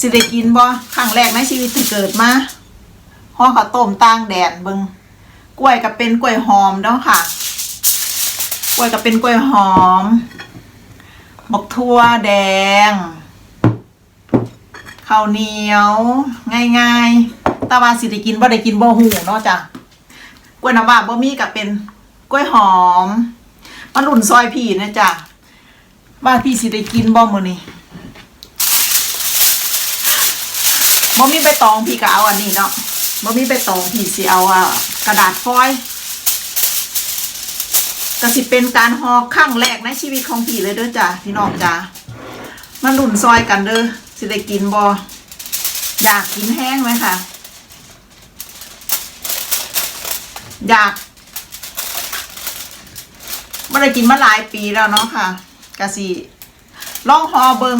สิได้กินบ่ครั้งแรกในชีวิตที่เกิดมาห่อข้าวต้มต่างแดนเบิงกล้วยก็เป็นกล้วยหอมเนาะค่ะ กล้วยก็เป็นกล้วยหอมบักทั่วแดงข้าวเหนียวง่ายๆแต่ว่าสิได้กินบ่ได้กินบ่หูเนาะจ้ะกล้วยน้ำว้าบ่มีก็เป็นกล้วยหอมมันรุ่นซอยพี่นะจ้ะว่าพี่สิได้กินบ่มื้อนี้ บ่มีใบตองพี่ก็เอาอันนี้เนาะบ่มีใบตองพี่สิเอาอะกระดาษฟอยล์ก็สิเป็นการห่อครั้งแรกในชีวิตของพี่เลยเด้อจ้ะพี่น้องจ้ะมาลุ่นซอยกันเด้อสิได้กินบ่อยากกินแห้งไหมคะอยากไม่ได้กินมาหลายปีแล้วเนาะค่ะกะสิลองห่อเบิง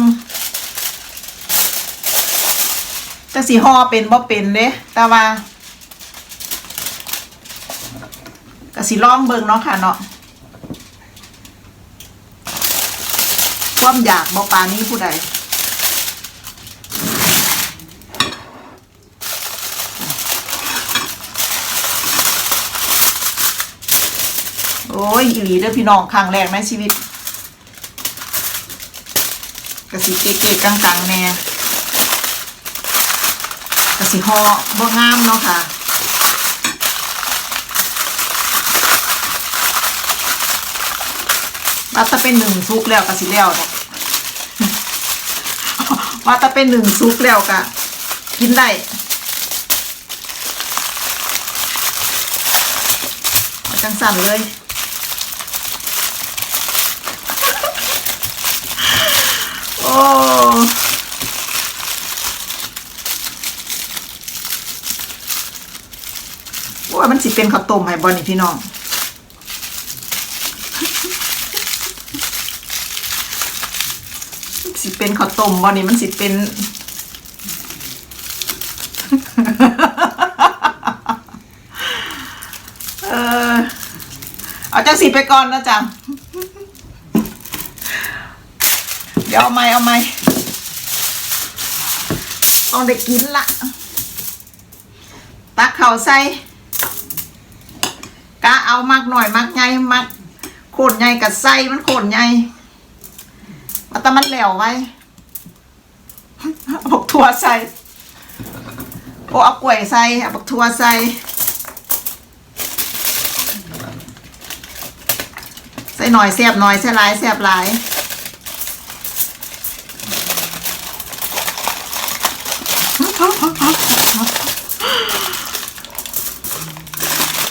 จักสีห่อเป็นบ่เป็นเด้แต่ว่าก็สิลองเบิงเนาะค่ะเนาะความอยากบ่ปานี้ผู้ใดโอ้ยอีหลีเด้อพี่น้องครั้งแรกในชีวิตก็สิเก๊กๆกังๆแน่ สิห่อบ่งามเนาะค่ะว่าถ้าเป็นหนึ่งซุกแล้วก็สิแล้วดอกว่าถ้าเป็นหนึ่งซุกแล้วก็กินได้จังสั่นเลยโอ้ ว่า มันสิเป็นข้าวต้มให้บอนี่พี่น้องสิเป็นข้าวต้มบอนี่มันสิเป็น เออเอาจังสีไปก่อนนะจ๊ะเดี๋ยวเอาไม้เอาไม้ต้องได้กินละตักเข่าวใส่ เอามากหน่อยมากใหญ่มากโขนใหญ่กับไส้มันโขนใหญ่มาแต่มันแหลวไว้เอาบักทั่วใส่โอ้เอากล้วยใส่เอาบักทั่วใส่ใส่หน่อยแซ่บหน่อยใส่หลายแซ่บหลาย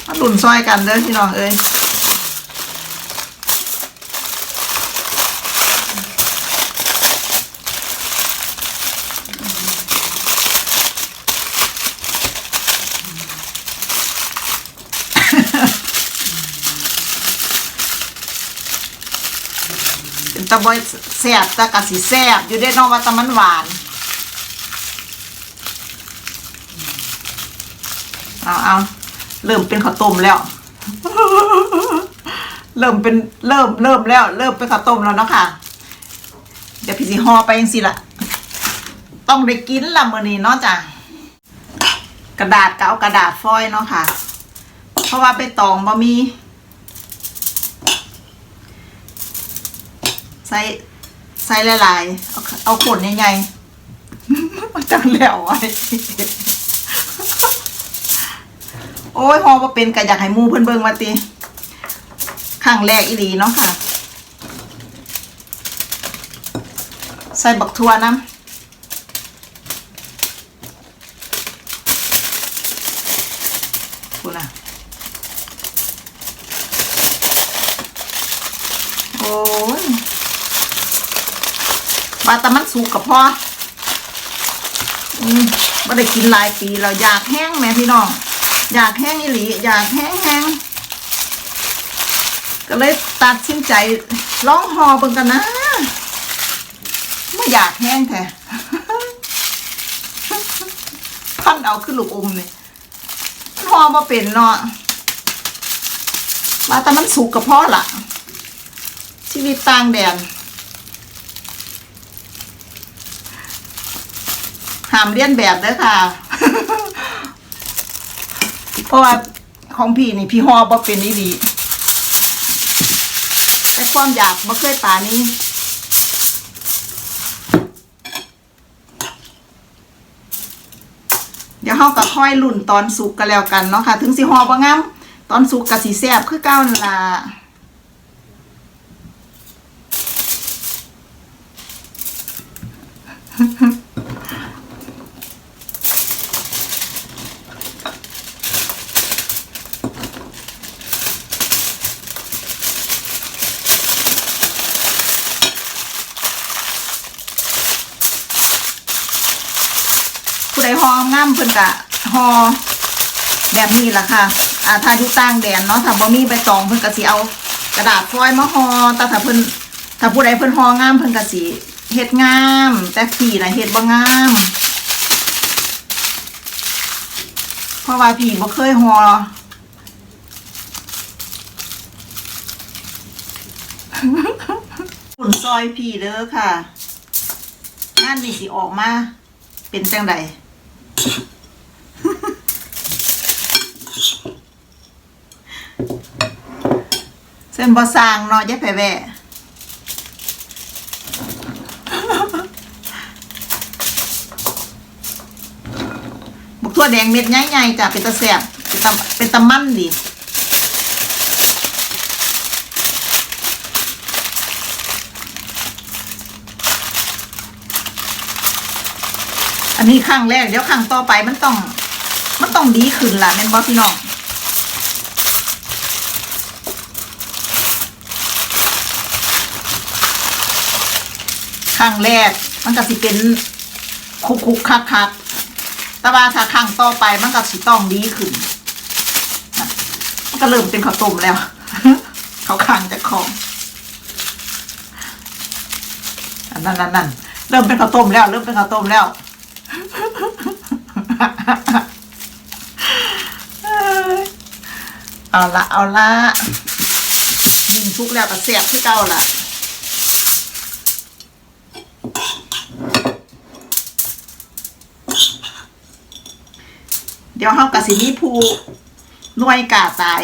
มาหลุน ซอยกันเด้อพี่น้องเอ้ยตะบอยแซ่บตะกะสิแซ่บอยู่ได้เนอกว่าตะมันหวาน เอาเอา เริ่มเป็นข้าวต้มแล้ว เริ่มเป็นเริ่มเริ่มแล้ว เริ่มเป็นข้าวต้มแล้วเนาะค่ะ เดี๋ยวพี่สิห่อไปยังสิละต้องได้กินละมื้อนี้เนาะจ้ะกระดาษก็เอากระดาษฟอยล์เนาะค่ะ เพราะว่าไปตองบ่มีใส่ใส่หลายๆ เอาเอาขนใหญ่ๆมันจังแล้วไว้ โอ้ยฮอว่าเป็นกะอยากให้มูเพิ่นเบิ่งมาติครั้งแรกอีหลีเนาะค่ะ ใส่บักทั่วน้ำคุณอะโอ้ยบาตะมันสุกกับพ่ออืมไม่ได้กินหลายปีเราอยากแห้งแม่พี่น้อง อยากแห้งอีหลี อยากแห้งแห้งก็เลยตัดสินใจลองหอเบิ่งกันนะไม่อยากแห้งแท้พันเอาขึ้นลูกอมนี่หอมาเป็นเนาะบาแต่มันสุกกับพ่อล่ะชีวิตต่างแดนห้ามเลียนแบบเด้อค่ะ เพราะว่าของพี่นี่พี่ฮอบ่เป็นนี่ดีแต่ความอยากบ่เคยปานี้เดี๋ยวเฮาก็ค่อยลุ่นตอนสุกกันแล้วกันเนาะค่ะ ถึงสิฮอบ่งามตอนสุกก็สิแซ่บคือเก่านั่นล่ะามเพิ่นกะฮอแบบนี้ล่ะค่ะอ่าถ้าอยู่ต่างแดนเนาะถ้าบ่มีใบตองเพิ่นก็สิเอา กระดาษฟอยล์มาฮอแต่ถ้าเพิ่นถ้าผู้ใดเพิ่นฮองามเพิ่นก็สิเฮ็ดงาม แต่พี่น่ะเฮ็ดบ่งามเพราะว่าพี่บ่เคยฮอหุ่นซอยพี่เด้อค่ะ งานนี่สิออกมา เป็นจังใด เส้นบอสร้างเนาะย่าไปแวะบุกทั่วแดงเม็ดใหญ่ๆจ้ะเป็นตะแสบเป็นตะเป็นตะมันดีอันนี้ครั้งแรกเดี๋ยวครั้งต่อไปมันต้อง มันต้องดีขึ้นล่ะแม่นบอพี่น้อง ครั้งแรก มันก็สิเป็นคุกคุกคักคักแต่ว่าถ้าครั้งต่อไปมันก็สิต้องดีขึ้นมันก็เริ่มเป็นข้าวต้มแล้ว เขาคางจากของนนั่นนั่นนั่นเริ่มเป็นข้าวต้มแล้ว เริ่มเป็นข้าวต้มแล้วเอาละเอาละยิงทุกแล้วก็เสียบที่เก่าละ เดี๋ยวเฮากะสิมีผู้หน่วยกาตาย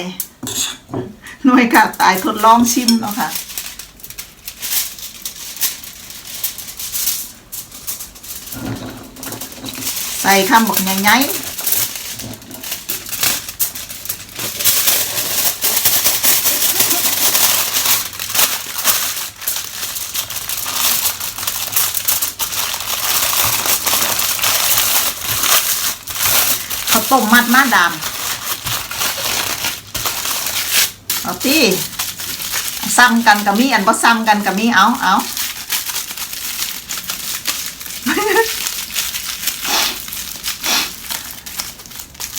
หน่วยกาตายทดลองชิมเนาะค่ะใส่ข้ามบอกใหญ่ๆ ต้มมัดมาดำเอาตีซ้ำกันกับมีอันบ่ซ้ำกันกับมีเอาเอา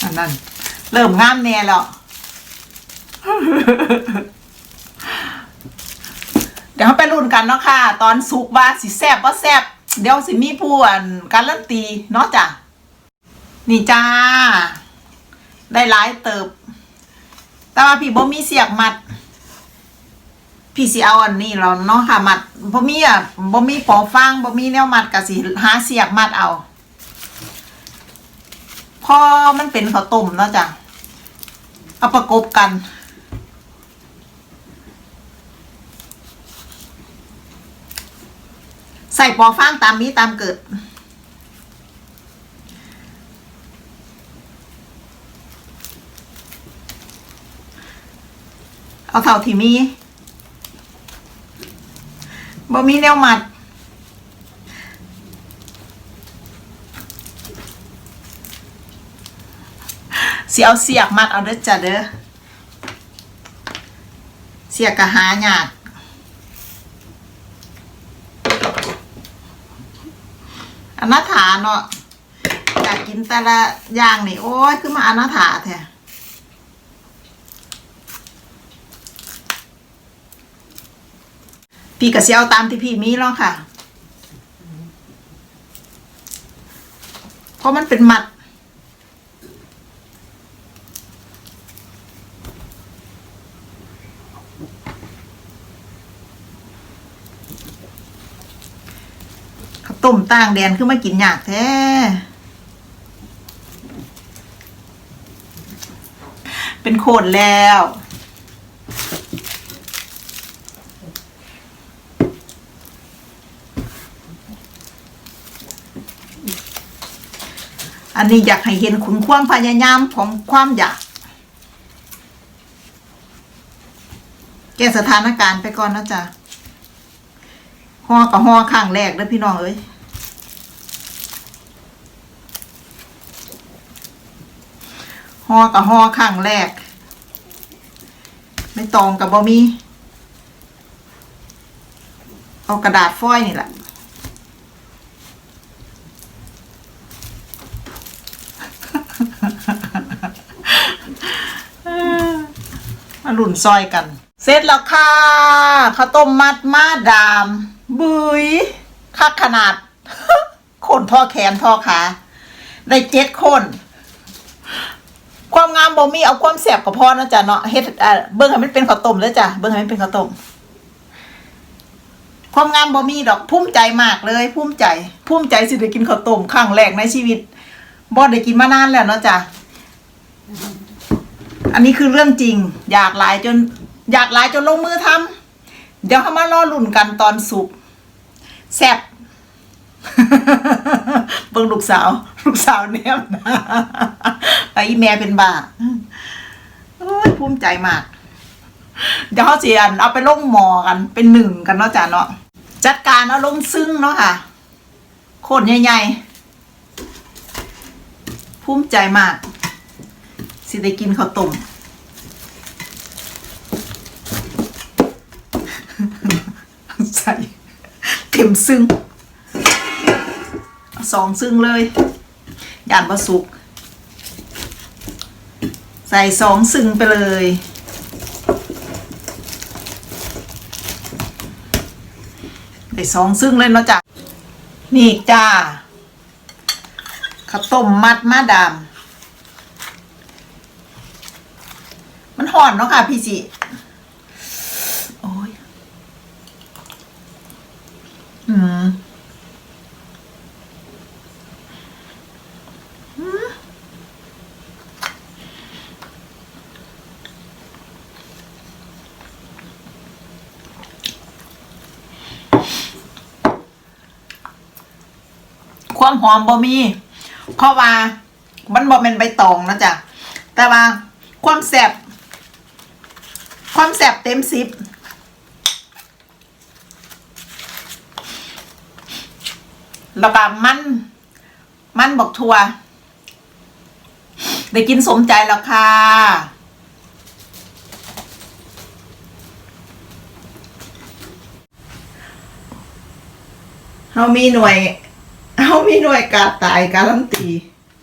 อันนั้นเริ่มงามแน่แล้วเดี๋ยวเราไปรุ่นกันเนาะค่ะ ตอนสุกว่าสิแซบว่าแซบเดี๋ยวสิมีผู้อันการันตีเนาะจ้ะ นี่จ้า ได้หลายเติบ แต่ว่าพี่บ่มีเสียกมัด พี่สิเอาอันนี้เราเนาะค่ะมัดบ่มีอะบ่มีปอฟางบ่มีแนวมัดก็สิหาเสียกมัดเอา พอมันเป็นข้าวต้มเนาะจ้ะเอาประกบกันใส่ปอฟางตามนี้ตามเกิด เอาเท่าที่มีบ่มีแนวมัด เสิเอาเสียกมัดเอาเด้อจ้ะเด้อ เสียกกะหายากอนาถาเนาะอยากกินแต่ละอย่างนี่ โอ้ยขึ้นมาอนาถาแท้ พี่ก็สิเอาตามที่พี่มีแล้วค่ะ เพราะมันเป็นหมัด ข้าวต้มต่างแดนขึ้นมากินยากแท้เป็นโคตรแล้ว นนี้อยากให้เห็นคุณความพยายามของความอยากแก้สถานการณ์ไปก่อนนะจ๊ะห่อกับห่อข้างแรกเด้อพี่น้องเอ้ยห่อกับห่อข้างแรก ไม่ตองกับบะมี เอากระดาษฟอยนี่แหละ มาหลุนซอยกัน เสร็จแล้วค่ะข้าวต้มมัดมาดาม บุยคักขนาด คนท่อแขนท่อขาได้เจ็ดคน ความงามบ่มีเอาความแสบก็พอนะจ๊ะเนาะเฮ็ดเอ่อเบิ่งให้มันเป็นข้าวต้มเลยจ้ะเบิ่งให้มันเป็นข้าวต้มความงามบ่มีดอกภูมิใจมากเลยภูมิใจภูมิใจสิได้กินข้าวต้มครั้งแรกในชีวิตบ่ได้กินมานานแล้วเนาะจ้ะ อันนี้คือเรื่องจริง อยากหลายจน อยากหลายจนลงมือทำเดี๋ยวเขามารอลุ่นกันตอนสุกแซ่บเบิ่งลูกสาว ลูกสาวแนมหนะไอ้แม่เป็นบ้าโอ้ยภูมิใจมาก เดี๋ยวเขาเสียนเอาไปลงหมอกัน เป็นหนึ่งกันเนาะจ้ะเนาะจัดการเอาลงซึ่งเนาะค่ะโคตรใหญ่ๆภูมิใจมาก สิได้กินข้าวต้มใส่เต็มซึ่งสองซึ่งเลยย่านบะสุก ใส่สองซึ่งไปเลยใส่สองซึ่งเลยเนาะจ้ะนี่จ้าข้าวต้มมัดมาดาม มันห่อนเนาะค่ะ พี่สิโอ้ย อืมความหอมบ่มี เพราะว่า มันบ่เป็นใบตองนะจ๊ะ แต่ว่าความแสบ ความแสบเต็มสิบแล้วก็มัน มันบอกทัวได้กินสมใจแล้วค่ะเฮามีหน่วยเฮามีหน่วยกาตายการันตี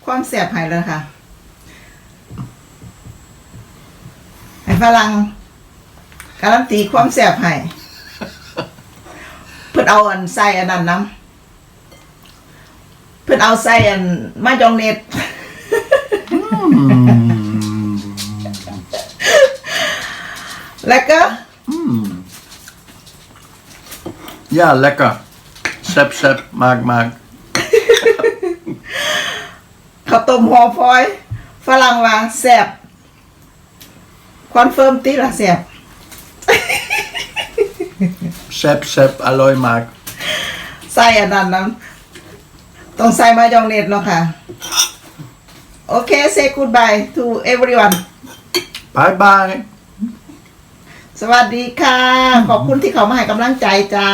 ความแสบหายแล้วค่ะไอ้ฝรั่ง การันตีความแสบให้เพิ่นเอาอันใส่อันนั้นน้ำเพิ่นเอาใส่อันมายองเนสแล้วก็ Ja, lekker. Sep, sep, maak, maak. ข้าวต้มหอฟอย ฝรั่งว่าแสบคอนเฟิร์มติละแสบ Sep, sep, alloy, maak. ใส่อันนั้นน้ำต้องใส่มายองเนสเนาะค่ะ โอเค say goodbye to everyone Bye bye. สวัสดีค่ะ ขอบคุณที่เขามาให้กำลังใจจ้า